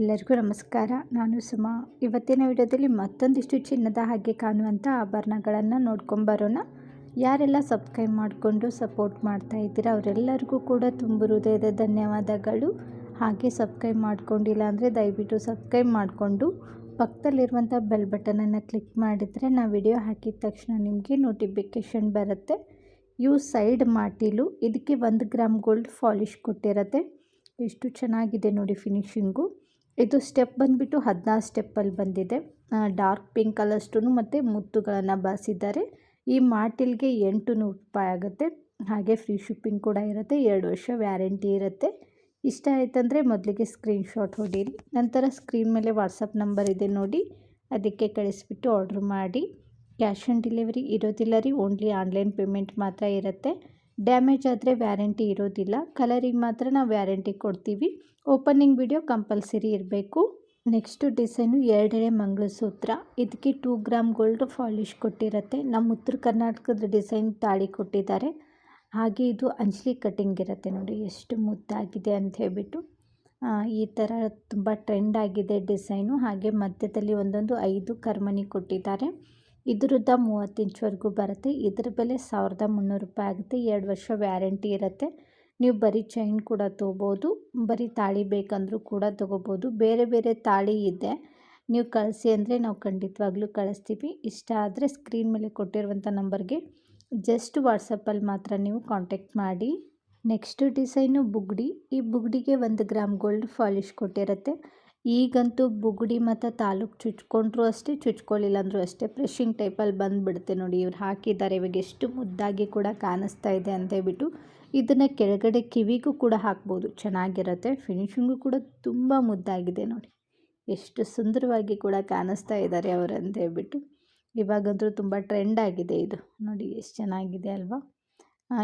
ಎಲ್ಲರಿಗೂ ನಮಸ್ಕಾರ. ನಾನು ಸುಮ. ಇವತ್ತಿನ ವಿಡಿಯೋದಲ್ಲಿ ಮತ್ತೊಂದಿಷ್ಟು ಚಿನ್ನದ ಹಾಗೆ ಕಾಣುವಂಥ ಆಭರಣಗಳನ್ನು ನೋಡ್ಕೊಂಬರೋಣ ಯಾರೆಲ್ಲ ಸಬ್ಸ್ಕ್ರೈಬ್ ಮಾಡಿಕೊಂಡು ಸಪೋರ್ಟ್ ಮಾಡ್ತಾ ಇದ್ದೀರಾ ಅವರೆಲ್ಲರಿಗೂ ಕೂಡ ತುಂಬ ಹೃದಯದ ಧನ್ಯವಾದಗಳು. ಹಾಗೆ ಸಬ್ಸ್ಕ್ರೈಬ್ ಮಾಡ್ಕೊಂಡಿಲ್ಲ ಅಂದರೆ ದಯವಿಟ್ಟು ಸಬ್ಸ್ಕ್ರೈಬ್ ಮಾಡಿಕೊಂಡು ಪಕ್ಕದಲ್ಲಿರುವಂಥ ಬೆಲ್ ಬಟನನ್ನು ಕ್ಲಿಕ್ ಮಾಡಿದರೆ ನಾ ವಿಡಿಯೋ ಹಾಕಿದ ತಕ್ಷಣ ನಿಮಗೆ ನೋಟಿಫಿಕೇಷನ್ ಬರುತ್ತೆ. ಇವು ಸೈಡ್ ಮಾಟಿಲು ಇದಕ್ಕೆ ಒಂದು ಗ್ರಾಮ್ ಗೋಲ್ಡ್ ಫಾಲಿಶ್ ಕೊಟ್ಟಿರುತ್ತೆ. ಎಷ್ಟು ಚೆನ್ನಾಗಿದೆ ನೋಡಿ ಫಿನಿಶಿಂಗು. ಇದು ಸ್ಟೆಪ್ ಬಂದುಬಿಟ್ಟು ಹದಿನಾರು ಸ್ಟೆಪ್ಪಲ್ಲಿ ಬಂದಿದೆ. ಡಾರ್ಕ್ ಪಿಂಕ್ ಕಲರ್ಸ್ಟು ಮತ್ತು ಮುತ್ತುಗಳನ್ನು ಬಳಸಿದ್ದಾರೆ ಈ ಮಾಟಿಲ್ಗೆ ಎಂಟು ನೂರು ರೂಪಾಯಿ ಆಗುತ್ತೆ. ಹಾಗೆ ಫ್ರೀ ಶಿಪ್ಪಿಂಗ್ ಕೂಡ ಇರುತ್ತೆ. ಎರಡು ವರ್ಷ ವ್ಯಾರಂಟಿ ಇರುತ್ತೆ. ಇಷ್ಟ ಆಯ್ತಂದರೆ ಮೊದಲಿಗೆ ಸ್ಕ್ರೀನ್ಶಾಟ್ ಹೊಡೀರಿ. ನಂತರ ಸ್ಕ್ರೀನ್ ಮೇಲೆ ವಾಟ್ಸಪ್ ನಂಬರ್ ಇದೆ ನೋಡಿ. ಅದಕ್ಕೆ ಕಳಿಸ್ಬಿಟ್ಟು ಆರ್ಡ್ರ್ ಮಾಡಿ. ಕ್ಯಾಶ್ ಆನ್ ಡೆಲಿವರಿ ಇರೋದಿಲ್ಲ ರೀ. ಓನ್ಲಿ ಆನ್ಲೈನ್ ಪೇಮೆಂಟ್ ಮಾತ್ರ ಇರುತ್ತೆ. ಡ್ಯಾಮೇಜ್ ಆದರೆ ವ್ಯಾರಂಟಿ ಇರೋದಿಲ್ಲ. ಕಲರಿಗೆ ಮಾತ್ರ ನಾವು ವ್ಯಾರಂಟಿ ಕೊಡ್ತೀವಿ. ಓಪನಿಂಗ್ ವಿಡಿಯೋ ಕಂಪಲ್ಸರಿ ಇರಬೇಕು. ನೆಕ್ಸ್ಟು ಡಿಸೈನು ಮಂಗಳ ಮಂಗಳಸೂತ್ರ. ಇದಕ್ಕೆ ಟೂ ಗ್ರಾಮ್ ಗೋಲ್ಡ್ ಫಾಲಿಶ್ ಕೊಟ್ಟಿರುತ್ತೆ. ನಮ್ಮ ಉತ್ತರ ಕರ್ನಾಟಕದ ಡಿಸೈನ್ ತಾಳಿ ಕೊಟ್ಟಿದ್ದಾರೆ. ಹಾಗೆ ಇದು ಅಂಜಲಿ ಕಟ್ಟಿಂಗ್ ಇರುತ್ತೆ ನೋಡಿ, ಎಷ್ಟು ಮುದ್ದಾಗಿದೆ ಅಂತ ಹೇಳ್ಬಿಟ್ಟು. ಈ ಥರ ತುಂಬ ಟ್ರೆಂಡ್ ಆಗಿದೆ ಡಿಸೈನು ಹಾಗೆ ಮಧ್ಯದಲ್ಲಿ ಒಂದೊಂದು ಐದು ಕರ್ಮನಿ ಕೊಟ್ಟಿದ್ದಾರೆ. ಇದ್ರದ್ದು ಮೂವತ್ತು ಇಂಚ್ವರೆಗೂ ಬರುತ್ತೆ. ಇದ್ರ ಬೆಲೆ ಸಾವಿರದ ಮುನ್ನೂರು ರೂಪಾಯಿ ಆಗುತ್ತೆ. ಎರಡು ವರ್ಷ ವ್ಯಾರಂಟಿ ಇರುತ್ತೆ. ನೀವು ಬರೀ ಚೈನ್ ಕೂಡ ತೊಗೋಬೋದು. ಬರೀ ತಾಳಿ ಬೇಕಂದರೂ ಕೂಡ ತೊಗೋಬೋದು. ಬೇರೆ ಬೇರೆ ತಾಳಿ ಇದೆ. ನೀವು ಕಳಿಸಿ ಅಂದರೆ ನಾವು ಖಂಡಿತವಾಗ್ಲೂ ಕಳಿಸ್ತೀವಿ. ಇಷ್ಟ ಆದರೆ ಸ್ಕ್ರೀನ್ ಮೇಲೆ ಕೊಟ್ಟಿರುವಂಥ ನಂಬರ್ಗೆ ಜಸ್ಟ್ ವಾಟ್ಸಪ್ಪಲ್ಲಿ ಮಾತ್ರ ನೀವು ಕಾಂಟ್ಯಾಕ್ಟ್ ಮಾಡಿ. ನೆಕ್ಸ್ಟ್ ಡಿಸೈನು ಬುಗ್ಡಿ. ಈ ಬುಗ್ಡಿಗೆ ಒಂದು ಗ್ರಾಮ್ ಗೋಲ್ಡ್ ಫಾಲಿಶ್ ಕೊಟ್ಟಿರುತ್ತೆ. ಈಗಂತೂ ಬುಗುಡಿ ಮತ್ತು ತಾಲೂಕು ಚುಚ್ಕೊಂಡ್ರು ಅಷ್ಟೇ ಚುಚ್ಕೊಳ್ಳಿಲ್ಲ ಅಂದರೂ ಅಷ್ಟೇ ಫ್ರೆಶಿಂಗ್ ಟೈಪಲ್ಲಿ ಬಂದುಬಿಡುತ್ತೆ ನೋಡಿ, ಇವ್ರು ಹಾಕಿದ್ದಾರೆ. ಇವಾಗ ಎಷ್ಟು ಮುದ್ದಾಗಿ ಕೂಡ ಕಾಣಿಸ್ತಾ ಇದೆ ಅಂತ ಹೇಳ್ಬಿಟ್ಟು ಇದನ್ನು ಕೆಳಗಡೆ ಕಿವಿಗೂ ಕೂಡ ಹಾಕ್ಬೋದು. ಚೆನ್ನಾಗಿರುತ್ತೆ. ಫಿನಿಶಿಂಗು ಕೂಡ ತುಂಬ ಮುದ್ದಾಗಿದೆ ನೋಡಿ. ಎಷ್ಟು ಸುಂದರವಾಗಿ ಕೂಡ ಕಾಣಿಸ್ತಾ ಇದ್ದಾರೆ ಅವರು ಅಂತ ಹೇಳ್ಬಿಟ್ಟು. ಇವಾಗಂತೂ ತುಂಬ ಟ್ರೆಂಡ್ ಆಗಿದೆ ಇದು. ನೋಡಿ, ಎಷ್ಟು ಚೆನ್ನಾಗಿದೆ ಅಲ್ವಾ?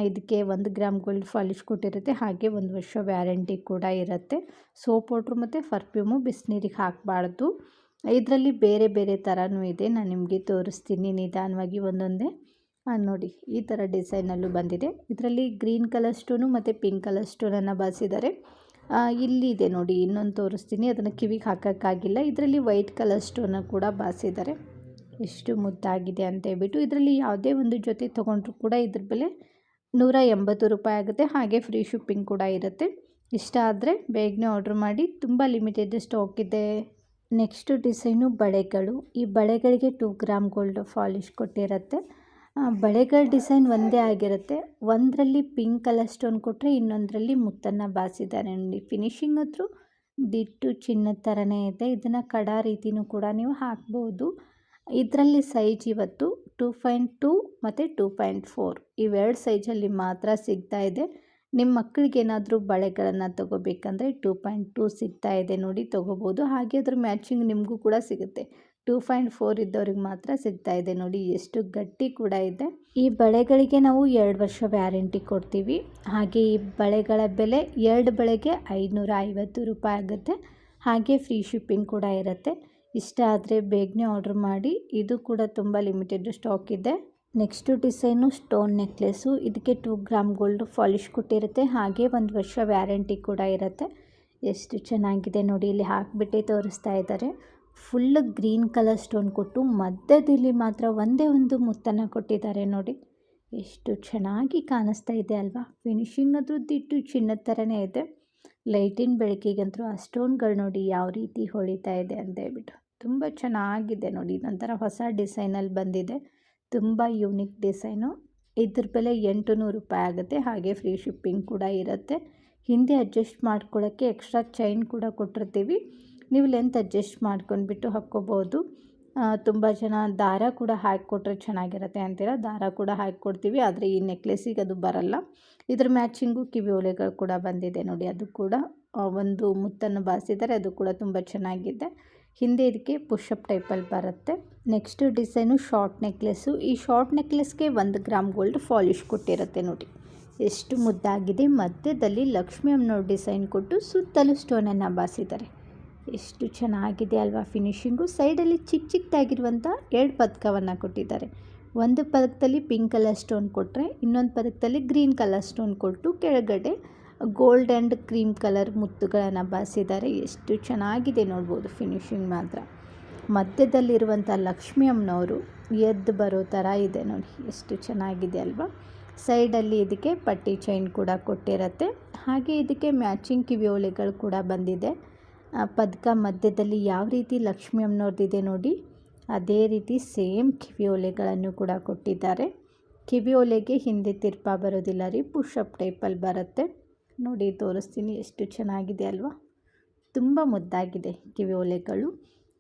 ಇದಕ್ಕೆ ಒಂದು ಗ್ರಾಮ್ ಗೋಲ್ಡ್ ಫಾಲಿಶ್ ಕೊಟ್ಟಿರುತ್ತೆ. ಹಾಗೆ ಒಂದು ವರ್ಷ ವ್ಯಾರಂಟಿ ಕೂಡ ಇರುತ್ತೆ. ಸೋಪ್ ಪೌಡ್ರು ಮತ್ತು ಪರ್ಫ್ಯೂಮು ಬಿಸಿನೀರಿಗೆ ಹಾಕಬಾರ್ದು. ಇದರಲ್ಲಿ ಬೇರೆ ಬೇರೆ ಥರನೂ ಇದೆ. ನಾನು ನಿಮಗೆ ತೋರಿಸ್ತೀನಿ ನಿಧಾನವಾಗಿ ಒಂದೊಂದೇ. ನೋಡಿ, ಈ ಥರ ಡಿಸೈನಲ್ಲೂ ಬಂದಿದೆ. ಇದರಲ್ಲಿ ಗ್ರೀನ್ ಕಲರ್ ಸ್ಟೋನು ಮತ್ತು ಪಿಂಕ್ ಕಲರ್ ಸ್ಟೋನನ್ನು ಬಳಸಿದ್ದಾರೆ ಇಲ್ಲಿದೆ ನೋಡಿ, ಇನ್ನೊಂದು ತೋರಿಸ್ತೀನಿ. ಅದನ್ನು ಕಿವಿಗೆ ಹಾಕೋಕ್ಕಾಗಿಲ್ಲ. ಇದರಲ್ಲಿ ವೈಟ್ ಕಲರ್ ಸ್ಟೋನ ಕೂಡ ಬಾಸಿದ್ದಾರೆ ಎಷ್ಟು ಮುದ್ದಾಗಿದೆ ಅಂತ ಹೇಳ್ಬಿಟ್ಟು, ಇದರಲ್ಲಿ ಯಾವುದೇ ಒಂದು ಜೊತೆ ತೊಗೊಂಡ್ರು ಕೂಡ ಇದ್ರ ಬೆಲೆ ನೂರ ಎಂಬತ್ತು ರೂಪಾಯಿ ಆಗುತ್ತೆ. ಹಾಗೆ ಫ್ರೀ ಶಿಪ್ಪಿಂಗ್ ಕೂಡ ಇರುತ್ತೆ. ಇಷ್ಟ ಆದರೆ ಬೇಗನೆ ಆರ್ಡ್ರ್ ಮಾಡಿ. ತುಂಬ ಲಿಮಿಟೆಡ್ ಸ್ಟಾಕ್ ಇದೆ. ನೆಕ್ಸ್ಟು ಡಿಸೈನು ಬಳೆಗಳು. ಈ ಬಳೆಗಳಿಗೆ ಟೂ ಗ್ರಾಮ್ ಗೋಲ್ಡ್ ಫಾಲಿಶ್ ಕೊಟ್ಟಿರುತ್ತೆ. ಬಳೆಗಳ ಡಿಸೈನ್ ಒಂದೇ ಆಗಿರುತ್ತೆ. ಒಂದರಲ್ಲಿ ಪಿಂಕ್ ಕಲರ್ ಸ್ಟೋನ್ ಕೊಟ್ಟರೆ ಇನ್ನೊಂದರಲ್ಲಿ ಮುತ್ತನ್ನು ಬಾಸಿದ್ದಾರೆ. ನೋಡಿ ಫಿನಿಶಿಂಗ್ ಹತ್ರ ದಿಟ್ಟು ಚಿನ್ನದ ಥರನೇ ಇದೆ. ಇದನ್ನು ಕಡ ರೀತಿಯೂ ಕೂಡ ನೀವು ಹಾಕ್ಬೋದು. ಇದರಲ್ಲಿ ಸೈಜ್ ಇವತ್ತು ಟೂ ಪಾಯಿಂಟ್ ಟೂ ಮತ್ತು ಟೂ ಪಾಯಿಂಟ್ ಫೋರ್. ಇವೆರಡು ಸೈಜಲ್ಲಿ ಮಾತ್ರ ಸಿಗ್ತಾ ಇದೆ. ನಿಮ್ಮ ಮಕ್ಕಳಿಗೆ ಏನಾದರೂ ಬಳೆಗಳನ್ನು ತೊಗೋಬೇಕಂದ್ರೆ ಟೂ ಪಾಯಿಂಟ್ ಟೂ ಸಿಗ್ತಾ ಇದೆ ನೋಡಿ ತೊಗೋಬೋದು. ಹಾಗೆ ಅದ್ರ ಮ್ಯಾಚಿಂಗ್ ನಿಮಗೂ ಕೂಡ ಸಿಗುತ್ತೆ. ಟೂ ಪಾಯಿಂಟ್ ಫೋರ್ ಇದ್ದವ್ರಿಗೆ ಮಾತ್ರ ಸಿಗ್ತಾ ಇದೆ ನೋಡಿ ಎಷ್ಟು ಗಟ್ಟಿ ಕೂಡ ಇದೆ. ಈ ಬಳೆಗಳಿಗೆ ನಾವು ಎರಡು ವರ್ಷ ವ್ಯಾರಂಟಿ ಕೊಡ್ತೀವಿ. ಹಾಗೆ ಈ ಬಳೆಗಳ ಬೆಲೆ ಎರಡು ಬಳೆಗೆ ಐದುನೂರ ಐವತ್ತು ರೂಪಾಯಿ ಆಗುತ್ತೆ. ಹಾಗೆ ಫ್ರೀ ಶಿಪ್ಪಿಂಗ್ ಕೂಡ ಇರುತ್ತೆ. ಇಷ್ಟ ಆದರೆ ಬೇಗನೆ ಆರ್ಡ್ರ್ ಮಾಡಿ. ಇದು ಕೂಡ ತುಂಬ ಲಿಮಿಟೆಡ್ ಸ್ಟಾಕ್ ಇದೆ. ನೆಕ್ಸ್ಟು ಡಿಸೈನು ಸ್ಟೋನ್ ನೆಕ್ಲೆಸ್ಸು ಇದಕ್ಕೆ ಟೂ ಗ್ರಾಮ್ ಗೋಲ್ಡ್ ಫಾಲಿಶ್ ಕೊಟ್ಟಿರುತ್ತೆ ಹಾಗೆ ಒಂದು ವರ್ಷ ವ್ಯಾರಂಟಿ ಕೂಡ ಇರುತ್ತೆ. ಎಷ್ಟು ಚೆನ್ನಾಗಿದೆ ನೋಡಿ ಇಲ್ಲಿ ಹಾಕಿಬಿಟ್ಟೆ ತೋರಿಸ್ತಾ ಇದ್ದಾರೆ. ಫುಲ್ ಗ್ರೀನ್ ಕಲರ್ ಸ್ಟೋನ್ ಕೊಟ್ಟು ಮಧ್ಯದಲ್ಲಿ ಮಾತ್ರ ಒಂದೇ ಒಂದು ಮುತ್ತನ್ನು ಕೊಟ್ಟಿದ್ದಾರೆ ನೋಡಿ. ಎಷ್ಟು ಚೆನ್ನಾಗಿ ಕಾಣಿಸ್ತಾ ಇದೆ ಅಲ್ವಾ? ಫಿನಿಶಿಂಗ್ ಅದ್ರದ್ದಿಟ್ಟು ಚಿನ್ನದ ಥರನೇ ಇದೆ. ಲೈಟಿನ ಬೆಳಕಿಗಂತೂ ಆ ಸ್ಟೋನ್ಗಳು ನೋಡಿ ಯಾವ ರೀತಿ ಹೊಳಿತಾ ಇದೆ ಅಂತ ಹೇಳ್ಬಿಟ್ಟು ತುಂಬ ಚೆನ್ನಾಗಿದೆ ನೋಡಿ. ಇದೊಂಥರ ಹೊಸ ಡಿಸೈನಲ್ಲಿ ಬಂದಿದೆ. ತುಂಬ ಯೂನಿಕ್ ಡಿಸೈನು. ಇದ್ರ ಬೆಲೆ ಎಂಟು ನೂರು ರೂಪಾಯಿ ಆಗುತ್ತೆ. ಹಾಗೆ ಫ್ರೀ ಶಿಪ್ಪಿಂಗ್ ಕೂಡ ಇರುತ್ತೆ. ಹಿಂದೆ ಅಡ್ಜಸ್ಟ್ ಮಾಡ್ಕೊಳ್ಳೋಕ್ಕೆ ಎಕ್ಸ್ಟ್ರಾ ಚೈನ್ ಕೂಡ ಕೊಟ್ಟಿರ್ತೀವಿ. ನೀವು ಲೆಂತ್ ಅಡ್ಜಸ್ಟ್ ಮಾಡ್ಕೊಂಡ್ಬಿಟ್ಟು ಹಾಕ್ಕೋಬೋದು. ತುಂಬ ಜನ ದಾರ ಕೂಡ ಹಾಕಿಕೊಟ್ರೆ ಚೆನ್ನಾಗಿರುತ್ತೆ ಅಂತೀರ? ದಾರ ಕೂಡ ಹಾಕಿಕೊಡ್ತೀವಿ, ಆದರೆ ಈ ನೆಕ್ಲೆಸಿಗೆ ಅದು ಬರಲ್ಲ. ಇದ್ರ ಮ್ಯಾಚಿಂಗು ಕಿವಿ ಓಲೆಗಳು ಕೂಡ ಬಂದಿದೆ ನೋಡಿ, ಅದು ಕೂಡ ಒಂದು ಮುತ್ತನ್ನು ಬಾಸಿದ್ದಾರೆ ಅದು ಕೂಡ ತುಂಬ ಚೆನ್ನಾಗಿದೆ. ಹಿಂದೆ ಇದಕ್ಕೆ ಪುಷಪ್ ಟೈಪಲ್ಲಿ ಬರುತ್ತೆ. ನೆಕ್ಸ್ಟ್ ಡಿಸೈನು ಶಾರ್ಟ್ ನೆಕ್ಲೆಸ್ಸು ಈ ಶಾರ್ಟ್ ನೆಕ್ಲೆಸ್ಗೆ ಒಂದು ಗ್ರಾಮ್ ಗೋಲ್ಡ್ ಫಾಲಿಶ್ ಕೊಟ್ಟಿರುತ್ತೆ ನೋಡಿ. ಎಷ್ಟು ಮುದ್ದಾಗಿದೆ, ಮಧ್ಯದಲ್ಲಿ ಲಕ್ಷ್ಮಿ ಅಮ್ಮನವ್ರು ಡಿಸೈನ್ ಕೊಟ್ಟು ಸುತ್ತಲೂ ಸ್ಟೋನನ್ನು ಬಾಸಿದ್ದಾರೆ ಎಷ್ಟು ಚೆನ್ನಾಗಿದೆ ಅಲ್ವಾ ಫಿನಿಷಿಂಗು ಸೈಡಲ್ಲಿ ಚಿಕ್ಕ ಚಿಕ್ಕದಾಗಿರುವಂಥ ಎರಡು ಪದಕವನ್ನು ಕೊಟ್ಟಿದ್ದಾರೆ. ಒಂದು ಪದಕದಲ್ಲಿ ಪಿಂಕ್ ಕಲರ್ ಸ್ಟೋನ್ ಕೊಟ್ಟರೆ ಇನ್ನೊಂದು ಪದಕದಲ್ಲಿ ಗ್ರೀನ್ ಕಲರ್ ಸ್ಟೋನ್ ಕೊಟ್ಟು ಕೆಳಗಡೆ ಗೋಲ್ಡ್ ಆ್ಯಂಡ್ ಕ್ರೀಮ್ ಕಲರ್ ಮುತ್ತುಗಳನ್ನು ಬಾರಿಸಿದ್ದಾರೆ. ಎಷ್ಟು ಚೆನ್ನಾಗಿದೆ ನೋಡ್ಬೋದು ಫಿನಿಶಿಂಗ್ ಮಾತ್ರ. ಮಧ್ಯದಲ್ಲಿರುವಂಥ ಲಕ್ಷ್ಮಿ ಅಮ್ಮನವರು ಎದ್ದು ಬರೋ ಥರ ಇದೆ ನೋಡಿ, ಎಷ್ಟು ಚೆನ್ನಾಗಿದೆ ಅಲ್ವಾ. ಸೈಡಲ್ಲಿ ಇದಕ್ಕೆ ಪಟ್ಟಿ ಚೈನ್ ಕೂಡ ಕೊಟ್ಟಿರತ್ತೆ. ಹಾಗೆ ಇದಕ್ಕೆ ಮ್ಯಾಚಿಂಗ್ ಕಿವಿಯೋಲೆಗಳು ಕೂಡ ಬಂದಿದೆ. ಪದಕ ಮಧ್ಯದಲ್ಲಿ ಯಾವ ರೀತಿ ಲಕ್ಷ್ಮಿ ಅಮ್ಮನವ್ರದ್ದಿದೆ ನೋಡಿ. ಅದೇ ರೀತಿ ಸೇಮ್ ಕಿವಿಯೋಲೆಗಳನ್ನು ಕೂಡ ಕೊಟ್ಟಿದ್ದಾರೆ. ಕಿವಿಯೋಲೆಗೆ ಹಿಂದೆ ತಿರ್ಪ ಬರೋದಿಲ್ಲ ರೀ ಪುಷಪ್ ಟೈಪಲ್ಲಿ ಬರುತ್ತೆ. ನೋಡಿ, ತೋರಿಸ್ತೀನಿ ಎಷ್ಟು ಚೆನ್ನಾಗಿದೆ ಅಲ್ವಾ. ತುಂಬ ಮುದ್ದಾಗಿದೆ ಕಿವಿ ಒಲೆಗಳು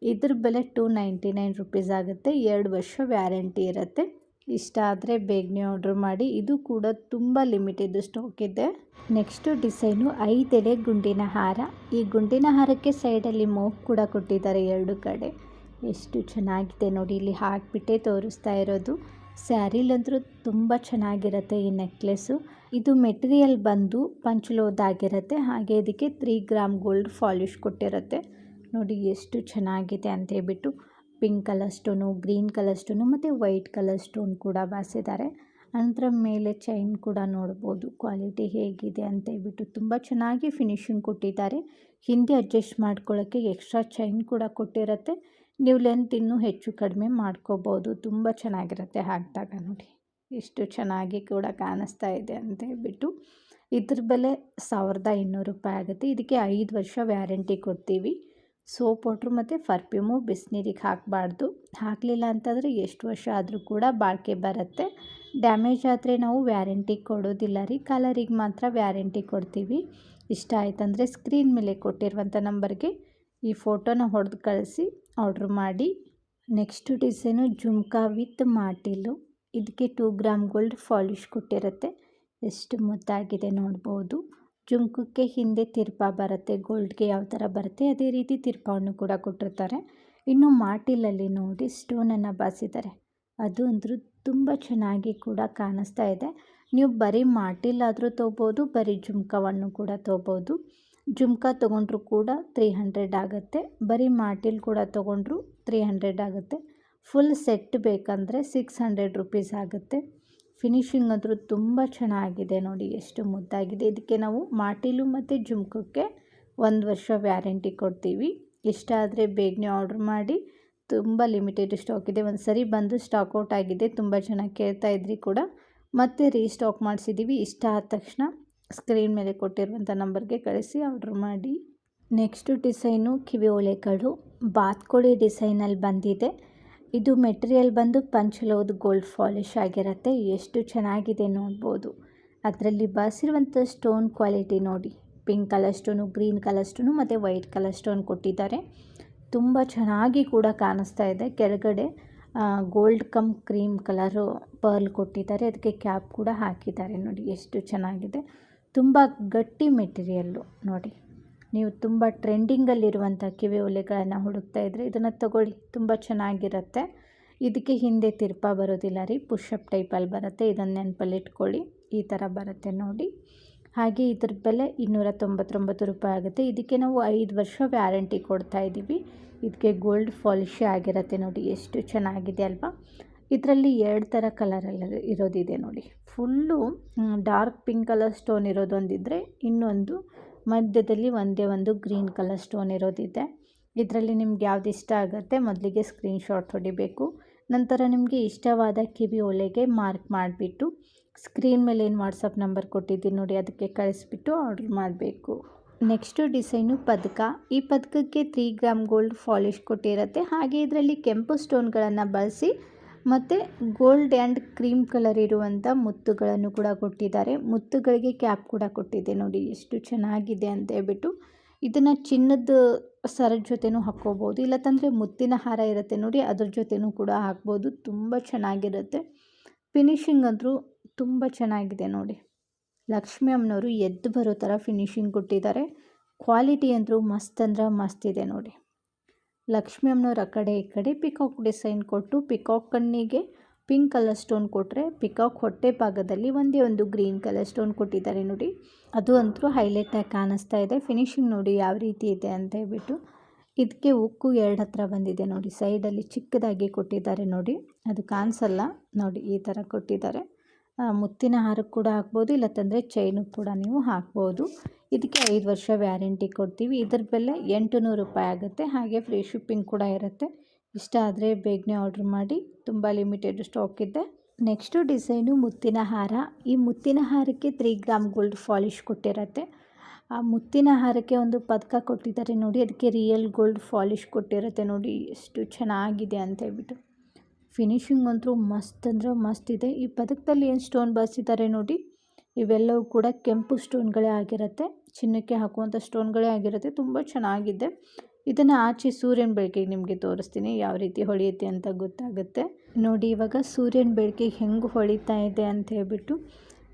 ಇದ್ರ ಬೆಲೆ ಟೂ ನೈಂಟಿ ನೈನ್ ರುಪೀಸ್ ಆಗುತ್ತೆ. ಎರಡು ವರ್ಷ ವ್ಯಾರಂಟಿ ಇರುತ್ತೆ. ಇಷ್ಟ ಆದರೆ ಬೇಗನೆ ಆರ್ಡ್ರ್ ಮಾಡಿ. ಇದು ಕೂಡ ತುಂಬ ಲಿಮಿಟೆಡ್ ಸ್ಟಾಕ್ ಇದೆ. ನೆಕ್ಸ್ಟು ಡಿಸೈನು ಐದೆಲೆ ಗುಂಡಿನ ಹಾರ. ಈ ಗುಂಡಿನ ಹಾರಕ್ಕೆ ಸೈಡಲ್ಲಿ ಮೋಕ್ ಕೂಡ ಕೊಟ್ಟಿದ್ದಾರೆ ಎರಡು ಕಡೆ. ಎಷ್ಟು ಚೆನ್ನಾಗಿದೆ ನೋಡಿ, ಇಲ್ಲಿ ಹಾಕಿಬಿಟ್ಟೆ ತೋರಿಸ್ತಾ ಇರೋದು. ಸ್ಯಾರಿಲಂತೂ ತುಂಬ ಚೆನ್ನಾಗಿರುತ್ತೆ ಈ ನೆಕ್ಲೆಸ್ಸು ಇದು ಮೆಟೀರಿಯಲ್ ಬಂದು ಪಂಚಲೋದಾಗಿರುತ್ತೆ ಹಾಗೆ ಇದಕ್ಕೆ ತ್ರೀ ಗ್ರಾಮ್ ಗೋಲ್ಡ್ ಫಾಲಿಶ್ ಕೊಟ್ಟಿರುತ್ತೆ. ನೋಡಿ, ಎಷ್ಟು ಚೆನ್ನಾಗಿದೆ ಅಂತ ಹೇಳ್ಬಿಟ್ಟು pink colour stone, green colour stone ಮತ್ತು ವೈಟ್ ಕಲರ್ ಸ್ಟೋನ್ ಕೂಡ ಬಾಸಿದ್ದಾರೆ ನಂತರ ಮೇಲೆ ಚೈನ್ ಕೂಡ ನೋಡ್ಬೋದು. ಕ್ವಾಲಿಟಿ ಹೇಗಿದೆ ಅಂತ ಹೇಳ್ಬಿಟ್ಟು ತುಂಬ ಚೆನ್ನಾಗಿ ಫಿನಿಶಿಂಗ್ ಕೊಟ್ಟಿದ್ದಾರೆ. ಹಿಂದೆ ಅಡ್ಜಸ್ಟ್ ಮಾಡ್ಕೊಳ್ಳೋಕ್ಕೆ ಎಕ್ಸ್ಟ್ರಾ ಚೈನ್ ಕೂಡ ಕೊಟ್ಟಿರುತ್ತೆ. ನೀವು ಲೆಂತ್ ಇನ್ನೂ ಹೆಚ್ಚು ಕಡಿಮೆ ಮಾಡ್ಕೋಬೋದು. ತುಂಬ ಚೆನ್ನಾಗಿರುತ್ತೆ ಹಾಕಿದಾಗ ನೋಡಿ. ಎಷ್ಟು ಚೆನ್ನಾಗಿ ಕೂಡ ಕಾಣಿಸ್ತಾ ಇದೆ ಅಂತ ಹೇಳ್ಬಿಟ್ಟು. ಇದ್ರ ಬೆಲೆ ಸಾವಿರದ ಇನ್ನೂರು ರೂಪಾಯಿ ಆಗುತ್ತೆ. ಇದಕ್ಕೆ ಐದು ವರ್ಷ ವ್ಯಾರಂಟಿ ಕೊಡ್ತೀವಿ. ಸೋಪ್ ವಾಟ್ರು ಮತ್ತು ಪರ್ಫ್ಯೂಮು ಬಿಸಿನೀರಿಗೆ ಹಾಕಬಾರ್ದು. ಹಾಕಲಿಲ್ಲ ಅಂತಂದರೆ ಎಷ್ಟು ವರ್ಷ ಆದರೂ ಕೂಡ ಬಾಳಿಕೆ ಬರುತ್ತೆ. ಡ್ಯಾಮೇಜ್ ಆದರೆ ನಾವು ವ್ಯಾರಂಟಿ ಕೊಡೋದಿಲ್ಲ ರೀ. ಕಲರಿಗೆ ಮಾತ್ರ ವ್ಯಾರಂಟಿ ಕೊಡ್ತೀವಿ. ಇಷ್ಟ ಆಯ್ತಂದರೆ ಸ್ಕ್ರೀನ್ ಮೇಲೆ ಕೊಟ್ಟಿರುವಂಥ ನಂಬರ್ಗೆ ಈ ಫೋಟೋನ ಹೊಡೆದು ಕಳಿಸಿ, ಆರ್ಡ್ರ್ ಮಾಡಿ. ನೆಕ್ಸ್ಟು ಡಿಸೈನು ಜುಮ್ಕಾ ವಿತ್ ಮಾಟಿಲು. ಇದಕ್ಕೆ ಟೂ ಗ್ರಾಮ್ ಗೋಲ್ಡ್ ಫಾಲಿಶ್ ಕೊಟ್ಟಿರುತ್ತೆ. ಎಷ್ಟು ಮುದ್ದಾಗಿದೆ ನೋಡ್ಬೋದು. ಜುಮ್ಕಕ್ಕೆ ಹಿಂದೆ ತಿರ್ಪ ಬರುತ್ತೆ, ಗೋಲ್ಡ್ಗೆ ಯಾವ ಥರ ಬರುತ್ತೆ, ಅದೇ ರೀತಿ ತಿರ್ಪವನ್ನು ಕೂಡ ಕೊಟ್ಟಿರ್ತಾರೆ. ಇನ್ನು ಮಾಟಿಲಲ್ಲಿ ನೋಡಿ ಸ್ಟೋನನ್ನು ಬಾಸಿದ್ದಾರೆ. ಅದು ಅಂದರೂ ತುಂಬ ಚೆನ್ನಾಗಿ ಕೂಡ ಕಾಣಿಸ್ತಾ ಇದೆ. ನೀವು ಬರೀ ಮಾಟಿಲಾದರೂ ತೊಗೋಬೋದು ಬರೀ ಜುಮ್ಕವನ್ನು ಕೂಡ ತೊಗೋಬೋದು ಜುಮ್ಕ ತೊಗೊಂಡ್ರು ಕೂಡ ತ್ರೀ ಹಂಡ್ರೆಡ್ ಆಗುತ್ತೆ. ಬರೀ ಮಾಟಿಲ್ ಕೂಡ ತೊಗೊಂಡ್ರು ತ್ರೀ ಹಂಡ್ರೆಡ್ ಆಗುತ್ತೆ. ಫುಲ್ ಸೆಟ್ ಬೇಕಂದರೆ ಸಿಕ್ಸ್ ಹಂಡ್ರೆಡ್ ರುಪೀಸ್ ಆಗುತ್ತೆ. ಫಿನಿಶಿಂಗ್ ಅಂದರೂ ತುಂಬ ಚೆನ್ನಾಗಿದೆ ನೋಡಿ, ಎಷ್ಟು ಮುದ್ದಾಗಿದೆ. ಇದಕ್ಕೆ ನಾವು ಮಾಟಿಲು ಮತ್ತು ಜುಮ್ಕಕ್ಕೆ ಒಂದು ವರ್ಷ ವ್ಯಾರಂಟಿ ಕೊಡ್ತೀವಿ. ಇಷ್ಟ ಆದರೆ ಬೇಗನೆ ಆರ್ಡ್ರ್ ಮಾಡಿ. ತುಂಬ ಲಿಮಿಟೆಡ್ ಸ್ಟಾಕ್ ಇದೆ. ಒಂದು ಸರಿ ಬಂದು ಸ್ಟಾಕ್ ಔಟ್ ಆಗಿದೆ. ತುಂಬ ಚೆನ್ನಾಗಿ ಕೇಳ್ತಾ ಇದ್ರಿ ಕೂಡ. ಮತ್ತೆ ರೀಸ್ಟಾಕ್ ಮಾಡಿಸಿದ್ದೀವಿ ಇಷ್ಟ ಆದ ತಕ್ಷಣ ಸ್ಕ್ರೀನ್ ಮೇಲೆ ಕೊಟ್ಟಿರುವಂಥ ನಂಬರ್ಗೆ ಕಳಿಸಿ ಆರ್ಡ್ರ್ ಮಾಡಿ. ನೆಕ್ಸ್ಟು ಡಿಸೈನು ಕಿವಿ ಓಲೆಗಳು. ಬಾತ್ಕೋಳಿ ಡಿಸೈನಲ್ಲಿ ಬಂದಿದೆ. ಇದು ಮೆಟೀರಿಯಲ್ ಬಂದು ಪಂಚಲೋದ್ ಗೋಲ್ಡ್ ಫಾಲಿಶ್ ಆಗಿರುತ್ತೆ. ಎಷ್ಟು ಚೆನ್ನಾಗಿದೆ ನೋಡ್ಬೋದು. ಅದರಲ್ಲಿ ಬಸಿರುವಂಥ ಸ್ಟೋನ್ ಕ್ವಾಲಿಟಿ ನೋಡಿ. Pink colour stone, green colour stone ಮತ್ತು ವೈಟ್ ಕಲರ್ ಸ್ಟೋನ್ ಕೊಟ್ಟಿದ್ದಾರೆ. ತುಂಬ ಚೆನ್ನಾಗಿ ಕೂಡ ಕಾಣಿಸ್ತಾ ಇದೆ. ಕೆಳಗಡೆ gold cum cream colour pearl ಕೊಟ್ಟಿದ್ದಾರೆ. ಅದಕ್ಕೆ ಕ್ಯಾಪ್ ಕೂಡ ಹಾಕಿದ್ದಾರೆ ನೋಡಿ. ಎಷ್ಟು ಚೆನ್ನಾಗಿದೆ. ತುಂಬ ಗಟ್ಟಿ ಮೆಟೀರಿಯಲ್ಲು ನೋಡಿ. ನೀವು ತುಂಬ ಟ್ರೆಂಡಿಂಗಲ್ಲಿರುವಂಥ ಕಿವಿ ಒಲೆಗಳನ್ನು ಹುಡುಕ್ತಾ ಇದ್ದರೆ ಇದನ್ನು ತಗೊಳ್ಳಿ, ತುಂಬ ಚೆನ್ನಾಗಿರುತ್ತೆ. ಇದಕ್ಕೆ ಹಿಂದೆ ತಿರ್ಪ ಬರೋದಿಲ್ಲ ರೀ ಪುಷಪ್ ಟೈಪಲ್ಲಿ ಬರುತ್ತೆ. ಇದನ್ನು ನೆನಪಲ್ಲಿ ಇಟ್ಕೊಳ್ಳಿ ಈ ಥರ ಬರುತ್ತೆ ನೋಡಿ. ಹಾಗೆ ಇದ್ರ ಬೆಲೆ ಇನ್ನೂರ ತೊಂಬತ್ತೊಂಬತ್ತು ರೂಪಾಯಿ ಆಗುತ್ತೆ. ಇದಕ್ಕೆ ನಾವು ಐದು ವರ್ಷ ವ್ಯಾರಂಟಿ ಕೊಡ್ತಾ ಇದ್ದೀವಿ. ಇದಕ್ಕೆ ಗೋಲ್ಡ್ ಪಾಲಿಶಿ ಆಗಿರುತ್ತೆ ನೋಡಿ, ಎಷ್ಟು ಚೆನ್ನಾಗಿದೆ ಅಲ್ವಾ? ಇದರಲ್ಲಿ ಎರಡು ಥರ ಕಲರಲ್ಲಿ ಇರೋದಿದೆ ನೋಡಿ. Full dark pink colour stone ಇರೋದೊಂದಿದ್ದರೆ ಇನ್ನೊಂದು ಮಧ್ಯದಲ್ಲಿ ಒಂದೇ ಒಂದು ಗ್ರೀನ್ ಕಲರ್ ಸ್ಟೋನ್ ಇರೋದಿದೆ. ಇದರಲ್ಲಿ ನಿಮ್ಗೆ ಯಾವ್ದು ಇಷ್ಟ ಆಗುತ್ತೆ ಮೊದಲಿಗೆ ಸ್ಕ್ರೀನ್ಶಾಟ್ ಹೊಡಿಬೇಕು. ನಂತರ ನಿಮಗೆ ಇಷ್ಟವಾದ ಕಿವಿ ಒಲೆಗೆ ಮಾರ್ಕ್ ಮಾಡಿಬಿಟ್ಟು ಸ್ಕ್ರೀನ್ ಮೇಲೆ ಏನು ವಾಟ್ಸಪ್ ನಂಬರ್ ಕೊಟ್ಟಿದ್ದೀನಿ ನೋಡಿ ಅದಕ್ಕೆ ಕಳಿಸ್ಬಿಟ್ಟು ಆರ್ಡ್ರ್ ಮಾಡಬೇಕು. ನೆಕ್ಸ್ಟು ಡಿಸೈನು ಪದಕ. ಈ ಪದಕಕ್ಕೆ ತ್ರೀ ಗ್ರಾಮ್ ಗೋಲ್ಡ್ ಫಾಲಿಶ್ ಕೊಟ್ಟಿರುತ್ತೆ. ಹಾಗೆ ಇದರಲ್ಲಿ ಕೆಂಪು ಸ್ಟೋನ್ಗಳನ್ನು ಬಳಸಿ ಮತ್ತು ಗೋಲ್ಡ್ ಆ್ಯಂಡ್ ಕ್ರೀಮ್ ಕಲರ್ ಇರುವಂಥ ಮುತ್ತುಗಳನ್ನು ಕೂಡ ಕೊಟ್ಟಿದ್ದಾರೆ. ಮುತ್ತುಗಳಿಗೆ ಕ್ಯಾಪ್ ಕೂಡ ಕೊಟ್ಟಿದೆ. ನೋಡಿ ಎಷ್ಟು ಚೆನ್ನಾಗಿದೆ ಅಂತ ಹೇಳ್ಬಿಟ್ಟು ಇದನ್ನು ಚಿನ್ನದ ಸರ ಜೊತೆನೂ ಹಾಕ್ಕೋಬೋದು. ಇಲ್ಲತ್ತಂದರೆ ಮುತ್ತಿನ ಹಾರ ಇರುತ್ತೆ ನೋಡಿ, ಅದ್ರ ಜೊತೆನೂ ಕೂಡ ಹಾಕ್ಬೋದು. ತುಂಬ ಚೆನ್ನಾಗಿರುತ್ತೆ. ಫಿನಿಶಿಂಗ್ ಅಂದರೂ ತುಂಬ ಚೆನ್ನಾಗಿದೆ ನೋಡಿ. ಲಕ್ಷ್ಮಿ ಅಮ್ಮನವರು ಎದ್ದು ಬರೋ ಥರ ಫಿನಿಶಿಂಗ್ ಕೊಟ್ಟಿದ್ದಾರೆ. ಕ್ವಾಲಿಟಿ ಅಂದರೂ ಮಸ್ತ್ ಅಂದ್ರೆ ಮಸ್ತ್ ಇದೆ ನೋಡಿ. ಲಕ್ಷ್ಮಿ ಅಮ್ಮನವ್ರು ಆ ಕಡೆ ಈ ಕಡೆ ಪಿಕಾಕ್ ಡಿಸೈನ್ ಕೊಟ್ಟು ಪಿಕಾಕ್ ಕಣ್ಣಿಗೆ ಪಿಂಕ್ ಕಲರ್ ಸ್ಟೋನ್ ಕೊಟ್ಟರೆ ಪಿಕಾಕ್ ಹೊಟ್ಟೆ ಭಾಗದಲ್ಲಿ ಒಂದೇ ಒಂದು ಗ್ರೀನ್ ಕಲರ್ ಸ್ಟೋನ್ ಕೊಟ್ಟಿದ್ದಾರೆ ನೋಡಿ. ಅದು ಅಂತೂ ಹೈಲೈಟಾಗಿ ಕಾಣಿಸ್ತಾ ಇದೆ. ಫಿನಿಶಿಂಗ್ ನೋಡಿ ಯಾವ ರೀತಿ ಇದೆ ಅಂತ ಹೇಳ್ಬಿಟ್ಟು. ಇದಕ್ಕೆ ಉಕ್ಕು ಎರಡು ಹತ್ರ ಬಂದಿದೆ ನೋಡಿ. ಸೈಡಲ್ಲಿ ಚಿಕ್ಕದಾಗಿ ಕೊಟ್ಟಿದ್ದಾರೆ ನೋಡಿ. ಅದು ಕಾಣಿಸಲ್ಲ ನೋಡಿ ಈ ಥರ ಕೊಟ್ಟಿದ್ದಾರೆ. ಮುತ್ತಿನ ಹಾರಕ್ಕೆ ಕೂಡ ಹಾಕ್ಬೋದು ಇಲ್ಲ ತಂದರೆ ಚೈನು ಕೂಡ ನೀವು ಹಾಕ್ಬೋದು. ಇದಕ್ಕೆ ಐದು ವರ್ಷ ವ್ಯಾರಂಟಿ ಕೊಡ್ತೀವಿ. ಇದ್ರ ಬೆಲೆ ಎಂಟು ನೂರು ರೂಪಾಯಿ ಆಗುತ್ತೆ. ಹಾಗೆ ಫ್ರೀ ಶಿಪ್ಪಿಂಗ್ ಕೂಡ ಇರುತ್ತೆ. ಇಷ್ಟ ಆದರೆ ಬೇಗನೆ ಆರ್ಡ್ರ್ ಮಾಡಿ. ತುಂಬ ಲಿಮಿಟೆಡ್ ಸ್ಟಾಕ್ ಇದೆ. ನೆಕ್ಸ್ಟು ಡಿಸೈನು ಮುತ್ತಿನ ಹಾರ. ಈ ಮುತ್ತಿನ ಹಾರಕ್ಕೆ ತ್ರೀ ಗ್ರಾಮ್ ಗೋಲ್ಡ್ ಫಾಲಿಶ್ ಕೊಟ್ಟಿರತ್ತೆ. ಆ ಮುತ್ತಿನ ಹಾರಕ್ಕೆ ಒಂದು ಪದಕ ಕೊಟ್ಟಿದ್ದಾರೆ ನೋಡಿ. ಅದಕ್ಕೆ ರಿಯಲ್ ಗೋಲ್ಡ್ ಫಾಲಿಶ್ ಕೊಟ್ಟಿರುತ್ತೆ ನೋಡಿ. ಎಷ್ಟು ಚೆನ್ನಾಗಿದೆ ಅಂತ ಹೇಳ್ಬಿಟ್ಟು. ಫಿನಿಶಿಂಗ್ ಅಂತೂ ಮಸ್ತ್ ಅಂದರೆ ಮಸ್ತ್ ಇದೆ. ಈ ಪದಕದಲ್ಲಿ ಏನು ಸ್ಟೋನ್ ಬಳಸಿದ್ದಾರೆ ನೋಡಿ. ಇವೆಲ್ಲವೂ ಕೂಡ ಕೆಂಪು ಸ್ಟೋನ್ಗಳೇ ಆಗಿರುತ್ತೆ. ಚಿನ್ನಕ್ಕೆ ಹಾಕುವಂಥ ಸ್ಟೋನ್ಗಳೇ ಆಗಿರುತ್ತೆ. ತುಂಬ ಚೆನ್ನಾಗಿದೆ. ಇದನ್ನು ಆಚೆ ಸೂರ್ಯನ ಬೆಳಕಿಗೆ ನಿಮಗೆ ತೋರಿಸ್ತೀನಿ. ಯಾವ ರೀತಿ ಹೊಳೆಯುತ್ತೆ ಅಂತ ಗೊತ್ತಾಗುತ್ತೆ. ನೋಡಿ, ಇವಾಗ ಸೂರ್ಯನ ಬೆಳಕಿಗೆ ಹೆಂಗೆ ಹೊಳಿತಾ ಇದೆ ಅಂತ ಹೇಳ್ಬಿಟ್ಟು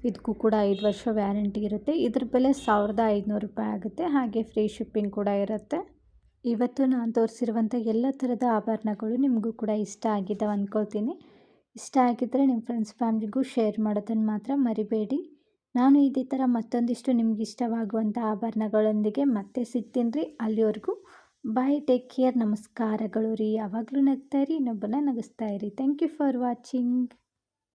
ಇದಕ್ಕೂ ಕೂಡ ಐದು ವರ್ಷ ವ್ಯಾರಂಟಿ ಇರುತ್ತೆ. ಇದ್ರ ಬೆಲೆ ಸಾವಿರದ ಐದುನೂರು ರೂಪಾಯಿ ಆಗುತ್ತೆ. ಹಾಗೆ ಫ್ರೀ ಶಿಪ್ಪಿಂಗ್ ಕೂಡ ಇರುತ್ತೆ. ಇವತ್ತು ನಾನು ತೋರಿಸಿರುವಂಥ ಎಲ್ಲ ಥರದ ಆಭರಣಗಳು ನಿಮಗೂ ಕೂಡ ಇಷ್ಟ ಆಗಿದ್ದಾವೆ ಅಂದ್ಕೊಳ್ತೀನಿ ಇಷ್ಟ ಆಗಿದ್ದರೆ ನಿಮ್ಮ ಫ್ರೆಂಡ್ಸ್ ಫ್ಯಾಮ್ಲಿಗೂ ಶೇರ್ ಮಾಡೋದನ್ನು ಮಾತ್ರ ಮರಿಬೇಡಿ. ನಾನು ಇದೇ ಥರ ಮತ್ತೊಂದಿಷ್ಟು ನಿಮ್ಗೆ ಇಷ್ಟವಾಗುವಂಥ ಆಭರಣಗಳೊಂದಿಗೆ ಮತ್ತೆ ಸಿಗ್ತೀನಿ ರೀ. ಅಲ್ಲಿವರೆಗೂ ಬಾಯ್, ಟೇಕ್ ಕೇರ್, ನಮಸ್ಕಾರಗಳು ರೀ. ಯಾವಾಗಲೂ ನಗ್ತಾ ಇರಿ ಇನ್ನೊಬ್ಬನ ನಗಿಸ್ತಾ ಇರಿ. Thank you for watching